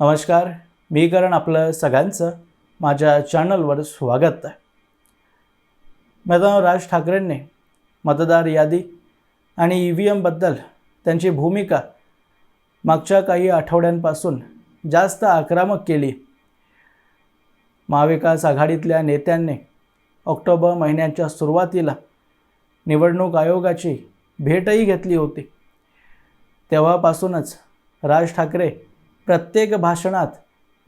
नमस्कार मी करण आपलं सगळ्यांचं माझ्या चॅनलवर स्वागत आहे. मैदान राज ठाकरेंनी मतदार यादी आणि ई व्ही एमबद्दल त्यांची भूमिका मागच्या काही आठवड्यांपासून जास्त आक्रमक केली. महाविकास आघाडीतल्या नेत्यांनी ऑक्टोबर महिन्याच्या सुरुवातीला निवडणूक आयोगाची भेटही घेतली होती. तेव्हापासूनच राज ठाकरे प्रत्येक भाषणात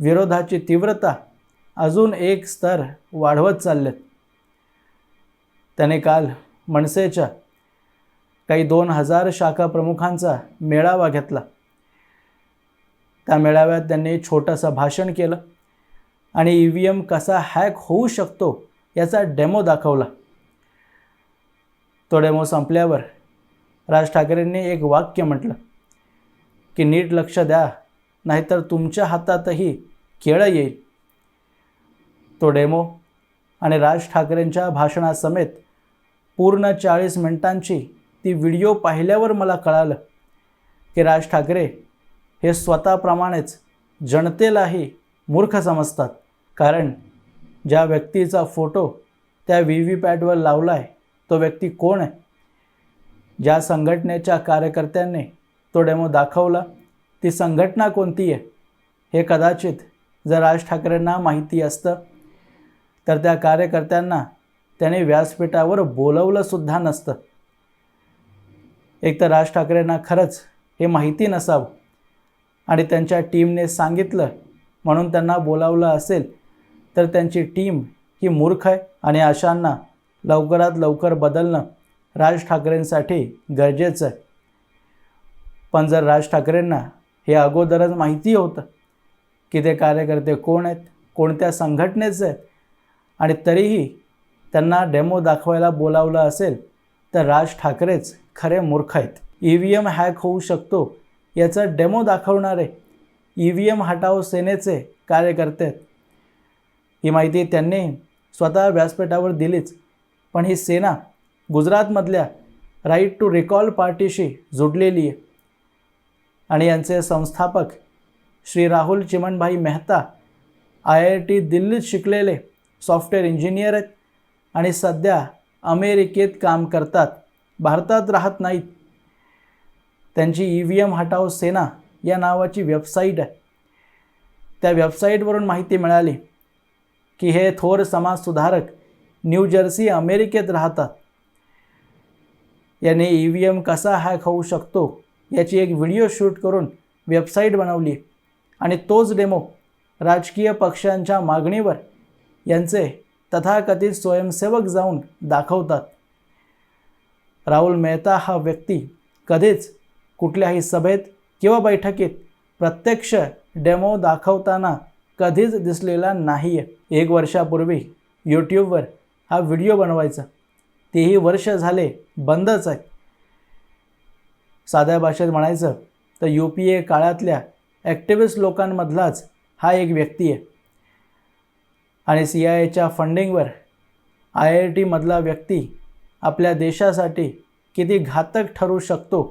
विरोधाची तीव्रता अजून एक स्तर वाढवत चाललेत. त्याने काल मनसेच्या काही दोन हजार शाखा प्रमुखांचा मेळावा घेतला. त्या मेळाव्यात त्यांनी छोटंसं भाषण केलं आणि ई व्ही एम कसा हॅक होऊ शकतो याचा डेमो दाखवला. तो डेमो संपल्यावर राज ठाकरेंनी एक वाक्य म्हटलं की नीट लक्ष द्या नाहीतर तुमच्या हातातही केळं येईल. तो डेमो आणि राज ठाकरेंच्या भाषणासमेत पूर्ण चाळीस मिनिटांची ती व्हिडिओ पाहिल्यावर मला कळालं की राज ठाकरे हे स्वतःप्रमाणेच जनतेलाही मूर्ख समजतात. कारण ज्या व्यक्तीचा फोटो त्या व्ही व्ही पॅटवर लावला आहे तो व्यक्ती कोण आहे? ज्या संघटनेच्या कार्यकर्त्यांनी तो डेमो दाखवला ती संघटना कोणती आहे? हे कदाचित जर राज ठाकरेंना माहिती असतं तर त्या कार्यकर्त्यांना त्याने व्यासपीठावर बोलवलंसुद्धा नसतं. एक तर राज ठाकरेंना खरंच हे माहिती नसावं आणि त्यांच्या टीमने सांगितलं म्हणून त्यांना बोलावलं असेल तर त्यांची टीम ही मूर्ख आहे आणि अशांना लवकरात लवकर बदलणं राज ठाकरेंसाठी गरजेचं आहे. पण जर राज ठाकरेंना हे अगोदरच माहिती होतं की ते कार्यकर्ते कोण आहेत कोणत्या संघटनेचे आहेत. आणि तरीही त्यांना डेमो दाखवायला बोलावलं असेल तर राज ठाकरेच खरे मूर्ख आहेत. ई व्ही एम हॅक होऊ शकतो याचं डेमो दाखवणारे ई व्ही एम हटाव सेनेचे कार्यकर्ते आहेत. ही माहिती त्यांनी स्वतः व्यासपीठावर दिलीच. पण ही सेना गुजरातमधल्या राईट टू रिकॉल पार्टीशी जुडलेली आहे. आणि यांचे संस्थापक Shri Rahul Chimanbhai Mehta I I T दिल्लीत शिकलेले सॉफ्टवेअर इंजिनियर आहेत आणि सध्या अमेरिकेत काम करतात. भारतात राहत नाहीत. त्यांची ई व्ही एम हटाव सेना या नावाची वेबसाईट आहे. त्या वेबसाईटवरून माहिती मिळाली की हे थोर समाजसुधारक न्यू जर्सी अमेरिकेत राहतात. याने ई व्ही एम कसा हॅक होऊ शकतो याची एक व्हिडिओ शूट करून वेबसाईट बनवली आणि तोच डेमो राजकीय पक्षांच्या मागणीवर यांचे तथाकथित स्वयंसेवक जाऊन दाखवतात. राहुल मेहता हा व्यक्ती कधीच कुठल्याही सभेत किंवा बैठकीत प्रत्यक्ष डेमो दाखवताना कधीच दिसलेला नाही आहे एक वर्षापूर्वी यूट्यूबवर हा व्हिडिओ बनवायचा. तेही वर्ष झाले बंदच आहे. साध्या भाषेत म्हणायचं तर यू पी ए काळातल्या ॲक्टिव्हिस्ट लोकांमधलाच हा एक व्यक्ती आहे. आणि सी आय एच्या फंडिंगवर आय आय टीमधला व्यक्ती आपल्या देशासाठी किती घातक ठरू शकतो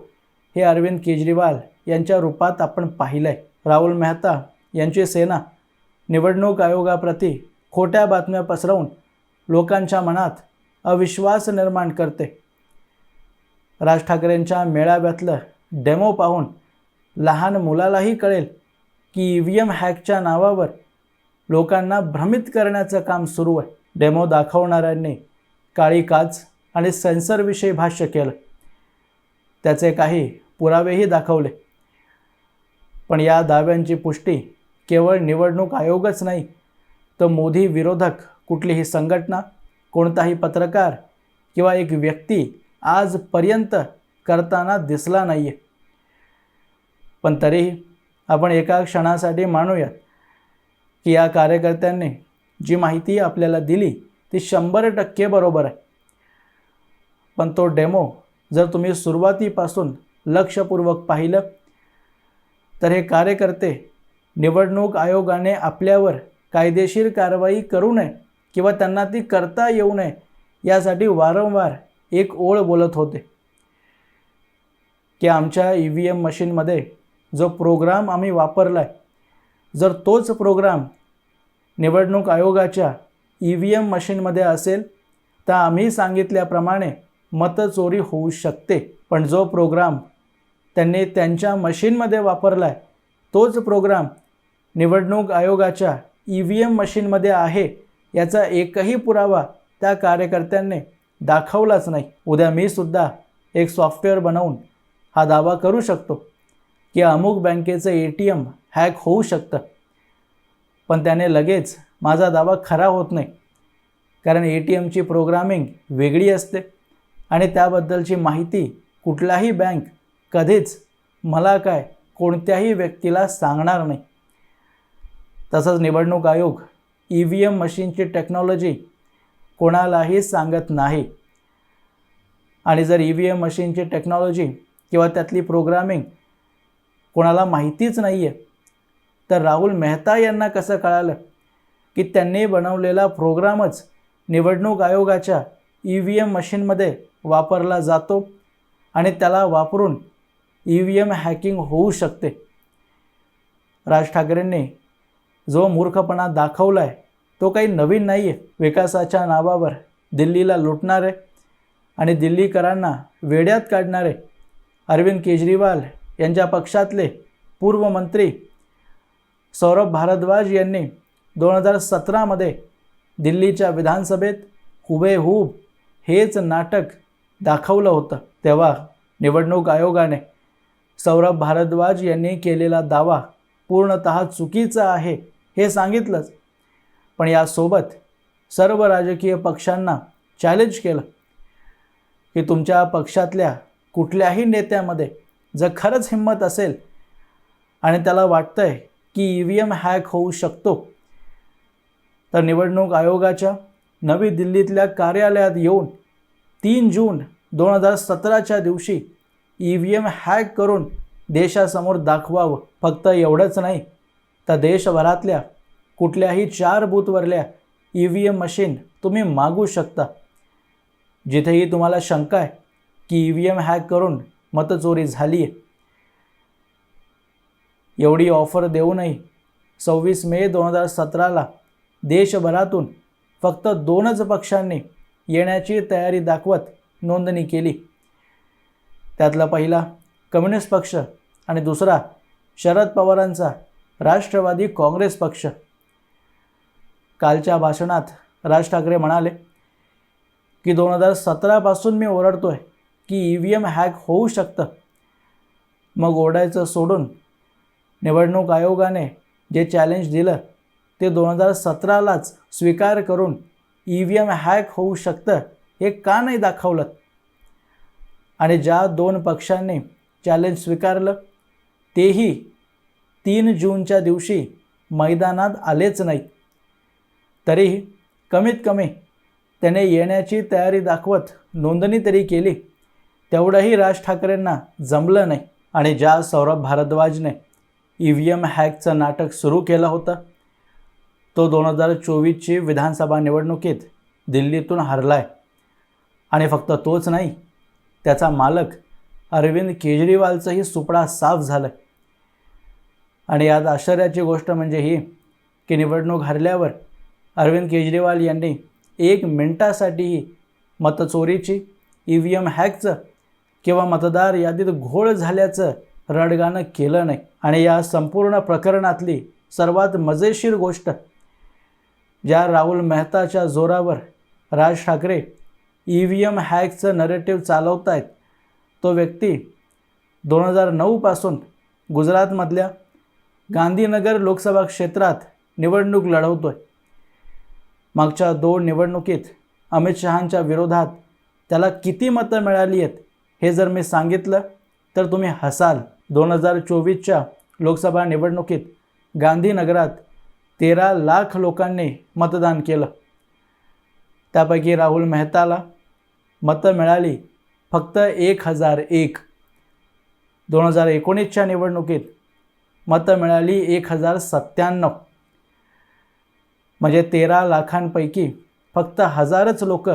हे अरविंद केजरीवाल यांच्या रूपात आपण पाहिलं आहे राहुल मेहता यांची सेना निवडणूक आयोगाप्रती खोट्या बातम्या पसरवून लोकांच्या मनात अविश्वास निर्माण करते. राज ठाकरेंच्या मेळाव्यातलं डेमो पाहून लहान मुलालाही कळेल की ई व्ही एम हॅकच्या नावावर लोकांना भ्रमित करण्याचं काम सुरू आहे. डेमो दाखवणाऱ्यांनी काळी काच आणि सेन्सरविषयी भाष्य केलं. त्याचे काही पुरावेही दाखवले. पण या दाव्यांची पुष्टी केवळ निवडणूक आयोगच नाही तर मोदी विरोधक कुठलीही संघटना कोणताही पत्रकार किंवा एक व्यक्ती आजपर्यंत करताना दिसला नाही आहे पण तरीही आपण एका क्षणासाठी मानूयात की या कार्यकर्त्यांनी जी माहिती आपल्याला दिली ती शंभर टक्के बरोबर आहे. पण तो डेमो जर तुम्ही सुरुवातीपासून लक्षपूर्वक पाहिलं तर हे कार्यकर्ते निवडणूक आयोगाने आपल्यावर कायदेशीर कारवाई करू नये किंवा त्यांना ती करता येऊ नये यासाठी वारंवार एक ओळ बोलत होते की आमच्या ई व्ही एम मशीनमध्ये जो प्रोग्राम आम्ही वापरला आहे जर तोच प्रोग्राम निवडणूक आयोगाच्या ई व्ही एम मशीनमध्ये असेल तर आम्ही सांगितल्याप्रमाणे मतचोरी होऊ शकते. पण जो प्रोग्राम त्यांनी त्यांच्या मशीनमध्ये वापरला आहे तोच प्रोग्राम निवडणूक आयोगाच्या ई व्ही एम मशीनमध्ये आहे याचा एकही पुरावा त्या कार्यकर्त्यांनी दाखवलाच नाही. उद्या मी सुद्धा एक सॉफ्टवेअर बनवून हा दावा करू शकतो की अमुक बँकेचं ए टी एम हॅक होऊ शकतं. पण त्याने लगेच माझा दावा खरा होत नाही. कारण ए टी एमची प्रोग्रामिंग वेगळी असते आणि त्याबद्दलची माहिती कुठलाही बँक कधीच मला काय कोणत्याही व्यक्तीला सांगणार नाही. तसंच निवडणूक आयोग ई व्ही एम मशीनची टेक्नॉलॉजी कोणालाही सांगत नाही. आणि जर ई व्ही एम मशीनची टेक्नॉलॉजी किंवा त्यातली प्रोग्रामिंग कोणाला माहितीच नाही आहे तर राहुल मेहता यांना कसं कळालं की त्यांनी बनवलेला प्रोग्रामच निवडणूक आयोगाच्या ई व्ही एम मशीनमध्ये वापरला जातो आणि त्याला वापरून ई व्ही एम हॅकिंग होऊ शकते. राज ठाकरेंनी जो मूर्खपणा दाखवला आहे तो काही नवीन नाही आहे विकासाच्या नावावर दिल्लीला लुटणारे आणि दिल्लीकरांना वेड्यात काढणारे अरविंद केजरीवाल यांच्या पक्षातले पूर्व मंत्री सौरभ भारद्वाज यांनी दोन हजार सतरामध्ये दिल्लीच्या विधानसभेत हुबेहूब हेच नाटक दाखवलं होतं. तेव्हा निवडणूक आयोगाने सौरभ भारद्वाज यांनी केलेला दावा पूर्णतः चुकीचा आहे हे सांगितलंच. पण यासोबत सर्व राजकीय पक्षांना चॅलेंज केलं की तुमच्या पक्षातल्या कुठल्याही नेत्यामध्ये जर खरंच हिंमत असेल आणि त्याला वाटतं आहे की ई व्ही एम हॅक होऊ शकतो तर निवडणूक आयोगाच्या नवी दिल्लीतल्या कार्यालयात येऊन तीन जून दोन हजार सतराच्या दिवशी ई व्ही एम हॅक करून देशासमोर दाखवावं. फक्त एवढंच नाही तर देशभरातल्या कुठल्याही चार बूथवरल्या ई व्ही एम मशीन तुम्ही मागू शकता. जिथेही तुम्हाला शंका आहे की ई व्ही एम हॅक करून मतचोरी झाली आहे एवढी ऑफर देऊनही सव्वीस मे दोन हजार सतराला देशभरातून फक्त दोनच पक्षांनी येण्याची तयारी दाखवत नोंदणी केली. त्यातला पहिला कम्युनिस्ट पक्ष आणि दुसरा शरद पवारांचा राष्ट्रवादी काँग्रेस पक्ष. कालच्या भाषणात राज ठाकरे म्हणाले की दोन हजार सतरापासून मी ओरडतोय की ई व्ही एम हॅक होऊ शकतं. मग ओरडायचं सोडून निवडणूक आयोगाने जे चॅलेंज दिलं ते दोन हजार सतरालाच स्वीकार करून ई व्ही एम हॅक होऊ शकतं हे का नाही दाखवलं? आणि ज्या दोन पक्षांनी चॅलेंज स्वीकारलं तेही तीन जूनच्या दिवशी मैदानात आलेच नाहीत. तरीही कमीत कमी त्याने येण्याची तयारी दाखवत नोंदणी तरी केली तेवढंही राज ठाकरेंना जमलं नाही आणि ज्या सौरभ भारद्वाजने ई व्ही एम हॅकचं नाटक सुरू केलं होतं तो दोन हजार चोवीसची विधानसभा निवडणुकीत दिल्लीतून हरला आहे आणि फक्त तोच नाही त्याचा मालक अरविंद केजरीवालचंही सुपडा साफ झालं आणि यात आश्चर्याची गोष्ट म्हणजे ही की निवडणूक हरल्यावर अरविंद केजरीवाल यांनी एक मिनटासाठीही मतचोरीची ई व्ही एम हॅकचं किंवा मतदार यादीत घोळ झाल्याचं रडगाणं केलं नाही. आणि या संपूर्ण प्रकरणातली सर्वात मजेशीर गोष्ट ज्या राहुल मेहताच्या जोरावर Raj Thackeray E V M हॅकचं narrative चालवत आहेत तो व्यक्ती दोन हजार नऊपासून गुजरातमधल्या गांधीनगर लोकसभा क्षेत्रात निवडणूक लढवतो आहे मागच्या दोन निवडणुकीत अमित शहांच्या विरोधात त्याला किती मतं मिळाली आहेत हे जर मी सांगितलं तर तुम्ही हसाल. दोन हजार चोवीसच्या लोकसभा निवडणुकीत गांधीनगरात तेरा लाख लोकांनी मतदान केलं. त्यापैकी राहुल मेहताला मतं मिळाली फक्त एक हजार एक. दोन हजार एकोणीसच्या निवडणुकीत मतं मिळाली एक हजार सत्त्याण्णव. म्हणजे तेरा लाखांपैकी फक्त हजारच लोक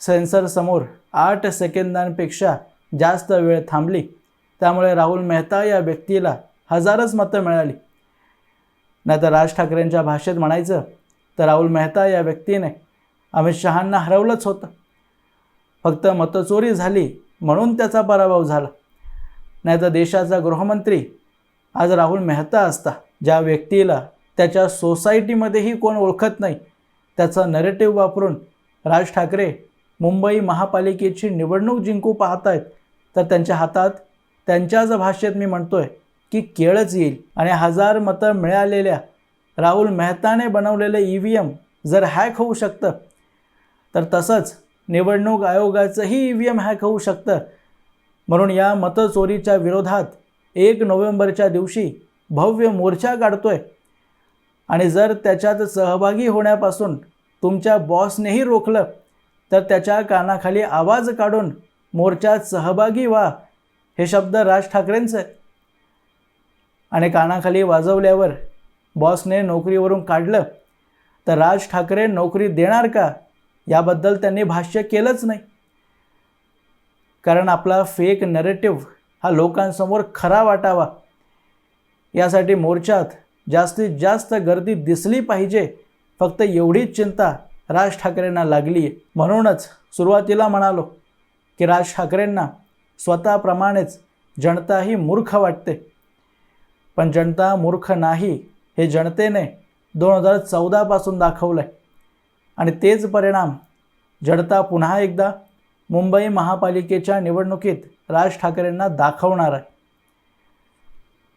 सेन्सरसमोर आठ सेकंदांपेक्षा जास्त वेळ थांबली. त्यामुळे राहुल मेहता या व्यक्तीला हजारच मतं मिळाली. नाहीतर राज ठाकरेंच्या भाषेत म्हणायचं तर राहुल मेहता या व्यक्तीने अमित शहांना हरवलंच होतं. फक्त मतचोरी झाली म्हणून त्याचा पराभव झाला. नाहीतर देशाचा गृहमंत्री आज राहुल मेहता असता. ज्या व्यक्तीला त्याच्या सोसायटीमध्येही कोण ओळखत नाही त्याचा नरेटिव्ह वापरून राज ठाकरे मुंबई महापालिकेची निवडणूक जिंकू पाहत आहेत तर त्यांच्या हातात त्यांच्याच भाषेत मी म्हणतोय की केळच येईल. आणि हजार मतं मिळालेल्या राहुल मेहताने बनवलेलं ई व्ही एम जर हॅक होऊ शकतं तर तसंच निवडणूक आयोगाचंही ई व्ही एम हॅक होऊ शकतं. म्हणून या मतचोरीच्या विरोधात एक नोव्हेंबरच्या दिवशी भव्य मोर्चा काढतोय. आणि जर त्याच्यात सहभागी होण्यापासून तुमच्या बॉसनेही रोखलं तर त्याच्या कानाखाली आवाज काढून मोर्चात सहभागी व्हा हे शब्द राज ठाकरेंचे. आणि कानाखाली वाजवल्यावर बॉसने नोकरीवरून काढलं तर राज ठाकरे नोकरी देणार का? याबद्दल त्यांनी भाष्य केलंच नाही. कारण आपला फेक नरेटिव्ह हा लोकांसमोर खरा वाटावा. यासाठी मोर्चात जास्तीत जास्त गर्दी दिसली पाहिजे. फक्त एवढीच चिंता राज ठाकरेंना लागली. आहे म्हणूनच सुरुवातीला म्हणालो की राज ठाकरेंना स्वतःप्रमाणेच जनता ही मूर्ख वाटते. पण जनता मूर्ख नाही हे जनतेने दोन हजार चौदापासून दाखवलं आहे आणि तेच परिणाम जनता पुन्हा एकदा मुंबई महापालिकेच्या निवडणुकीत राज ठाकरेंना दाखवणार आहे.